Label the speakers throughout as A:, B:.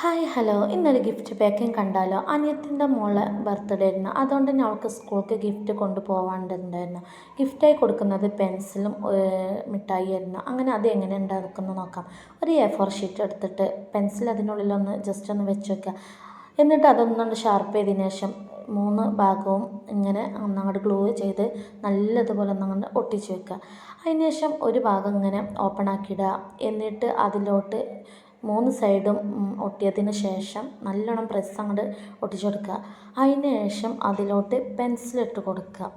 A: Hi hello ഇന്നൊരു gift packing കണ്ടാലോ? അനിയത്തിന്റെ മോളെ ബർത്ത്ഡേ ആയിരുന്നു. അതുകൊണ്ട് തന്നെ അവൾക്ക് സ്കൂൾക്ക് ഗിഫ്റ്റ് കൊണ്ടുപോകാണ്ടുണ്ടായിരുന്നു ഗിഫ്റ്റായി കൊടുക്കുന്നത് പെൻസിലും മിഠായി ആയിരുന്നു. അങ്ങനെ അത് എങ്ങനെ ഉണ്ടാക്കുന്നു നോക്കാം. ഒരു എ ഫോർ ഷീറ്റ് എടുത്തിട്ട് പെൻസിൽ അതിനുള്ളിലൊന്ന് ജസ്റ്റ് ഒന്ന് വെച്ച് വെക്കുക. എന്നിട്ട് അതൊന്നുകൊണ്ട് ഷാർപ്പ് ചെയ്തതിന് ശേഷം മൂന്ന് ഭാഗവും ഇങ്ങനെ ഒന്നങ്ങോട്ട് ഗ്ലൂ ചെയ്ത് നല്ലതുപോലെ ഒന്നങ്ങോട്ട് ഒട്ടിച്ച് വെക്കുക. അതിന് ശേഷം ഒരു ഭാഗം ഇങ്ങനെ ഓപ്പൺ ആക്കിയിടുക എന്നിട്ട് അതിലോട്ട് മൂന്ന് സൈഡും ഒട്ടിയതിന് ശേഷം നല്ലോണം പ്രസ് അങ്ങോട്ട് ഒട്ടിച്ചു കൊടുക്കുക അതിന് ശേഷം അതിലോട്ട് പെൻസിലിട്ട് കൊടുക്കുക.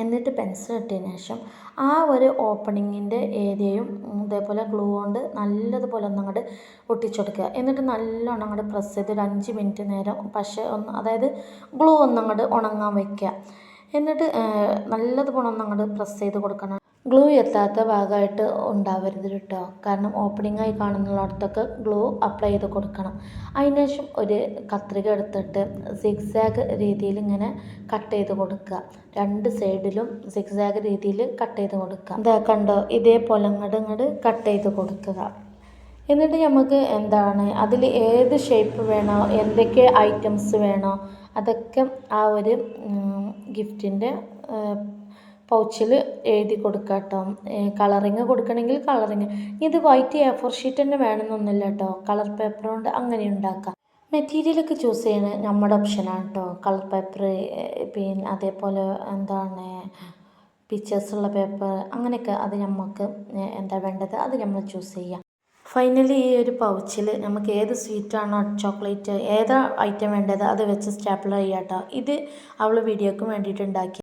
A: എന്നിട്ട് പെൻസിൽ ഇട്ടതിന് ശേഷം ആ ഒരു ഓപ്പണിങ്ങിന്റെ ഏരിയയും ഇതേപോലെ ഗ്ലൂ കൊണ്ട് നല്ലതുപോലെ ഒന്ന് അങ്ങോട്ട് ഒട്ടിച്ചെടുക്കുക. എന്നിട്ട് നല്ലോണം അങ്ങോട്ട് പ്രസ് ചെയ്ത് ഒരു അഞ്ച് മിനിറ്റ് നേരം പക്ഷേ ഒന്ന് അതായത് ഗ്ലൂ ഒന്ന് അങ്ങോട്ട് ഉണങ്ങാൻ വയ്ക്കുക എന്നിട്ട് നല്ലതുപോലെ ഒന്ന് അങ്ങോട്ട് പ്രസ് ചെയ്ത് കൊടുക്കണം. ഗ്ലൂ എത്താത്ത ഭാഗമായിട്ട് ഉണ്ടാവരുത് കേട്ടോ. കാരണം ഓപ്പണിംഗ് ആയി കാണുന്നിടത്തൊക്കെ ഗ്ലൂ അപ്ലൈ ചെയ്ത് കൊടുക്കണം. അതിനുശേഷം ഒരു കത്രിക എടുത്തിട്ട് സിക്സാഗ് രീതിയിൽ ഇങ്ങനെ കട്ട് ചെയ്ത് കൊടുക്കുക. രണ്ട് സൈഡിലും സിക്സാഗ് രീതിയിൽ കട്ട് ചെയ്ത് കൊടുക്കുക. എന്താ കണ്ടോ? ഇതേപോലെ ഇങ്ങോട്ട് ഇങ്ങോട്ട് കട്ട് ചെയ്ത് കൊടുക്കുക. എന്നിട്ട് നമുക്ക് എന്താണ്? അതിൽ ഏത് ഷേപ്പ് വേണോ എന്തൊക്കെ ഐറ്റംസ് വേണോ അതൊക്കെ ആ ഒരു ഗിഫ്റ്റിന്റെ പൗച്ചിൽ എഴുതി കൊടുക്കുക കേട്ടോ കളറിങ് കൊടുക്കണമെങ്കിൽ കളറിങ് ഇത് വൈറ്റ് എ ഫോർ ഷീറ്റ് തന്നെ വേണമെന്നൊന്നുമില്ല കേട്ടോ കളർ പേപ്പർ കൊണ്ട് അങ്ങനെ ഉണ്ടാക്കാം. മെറ്റീരിയലൊക്കെ ചൂസ് ചെയ്യണത് നമ്മുടെ ഓപ്ഷനാണ് കേട്ടോ കളർ പേപ്പർ പിന്നെ അതേപോലെ എന്താണ് പിക്ചേഴ്സുള്ള പേപ്പർ അങ്ങനെയൊക്കെ അത് നമുക്ക് എന്താ വേണ്ടത് അത് നമ്മൾ ചൂസ് ചെയ്യാം. ഫൈനലി ഈ ഒരു പൗച്ചിൽ നമുക്ക് ഏത് സ്വീറ്റാണോ ചോക്ലേറ്റ് ഏതാ ഐറ്റം വേണ്ടത് അത് വെച്ച് സ്റ്റാപ്പിൾ ചെയ്യാം കേട്ടോ ഇത് അവൾ വീഡിയോക്ക് വേണ്ടിയിട്ട് ഉണ്ടാക്കി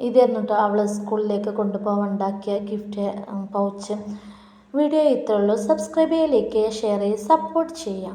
A: ഇതായിരുന്നു കേട്ടോ അവൾ സ്കൂളിലേക്ക് കൊണ്ടുപോകാൻ ഉണ്ടാക്കിയ ഗിഫ്റ്റ് പൗച്ച്. വീഡിയോ ഇത്രയുള്ളൂ സബ്സ്ക്രൈബ് ചെയ്യുക ലൈക്ക് ചെയ്യുക ഷെയർ ചെയ്യുക സപ്പോർട്ട് ചെയ്യാം